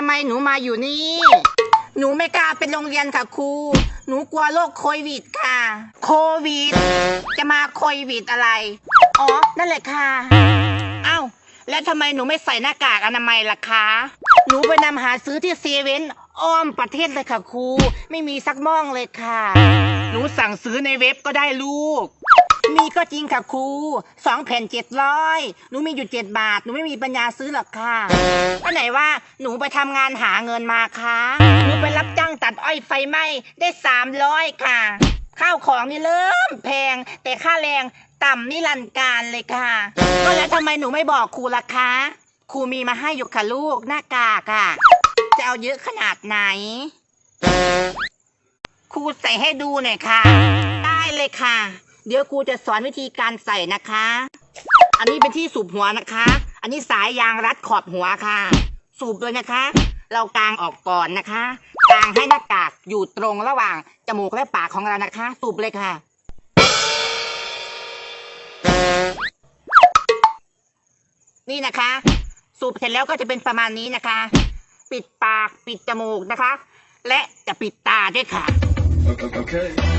ทำไมหนูมาอยู่นี่ หนูไม่กล้าเป็นโรงเรียนค่ะครู หนูกลัวโรคโควิดค่ะ โควิด จะมาโควิดอะไร อ๋อ นั่นแหละค่ะอ้าวแล้วทำไมหนูไม่ใส่หน้ากากอนามัยล่ะคะ หนูไปนำหาซื้อที่เซเว่นอ้อมประเทศเลยค่ะครู ไม่มีสักม่องเลยค่ะ หนูสั่งซื้อในเว็บก็ได้ลูก ก็จริงค่ะครูสองแผ่นเจ็ดร้อยหนูมีอยู่เจ็ดบาท หนูไม่มีปัญญาซื้อหรอกค่ะก็ไหนว่าหนูไปทำงานหาเงินมาค่ะหนูไปรับจ้างตัดอ้อยไฟไหม้ได้สามร้อยค่ะ ข้าวของนี่เริ่มแพง แต่ค่าแรงต่ำนิรันดร์การเลยค่ะ ก็แล้วทำไมหนูไม่บอกครูล่ะคะครูมีมาให้อยู่ค่ะลูกหน้ากากค่ะจะเอาเยอะขนาดไหน ครูใส่ให้ดูหน่อยค่ะ ได้เลยค่ะ เดี๋ยวครูจะสอนวิธีการใส่นะคะ อันนี้เป็นที่สูบหัวนะคะ อันนี้สายยางรัดขอบหัวค่ะ สูบเลยนะคะ เรากางออกก่อนนะคะ กางให้หน้ากากอยู่ตรงระหว่างจมูกและปากของเรานะคะ สูบเลยค่ะ นี่นะคะ สูบเสร็จแล้วก็จะเป็นประมาณนี้นะคะ ปิดปากปิดจมูกนะคะ และจะปิดตาด้วยค่ะ Okay.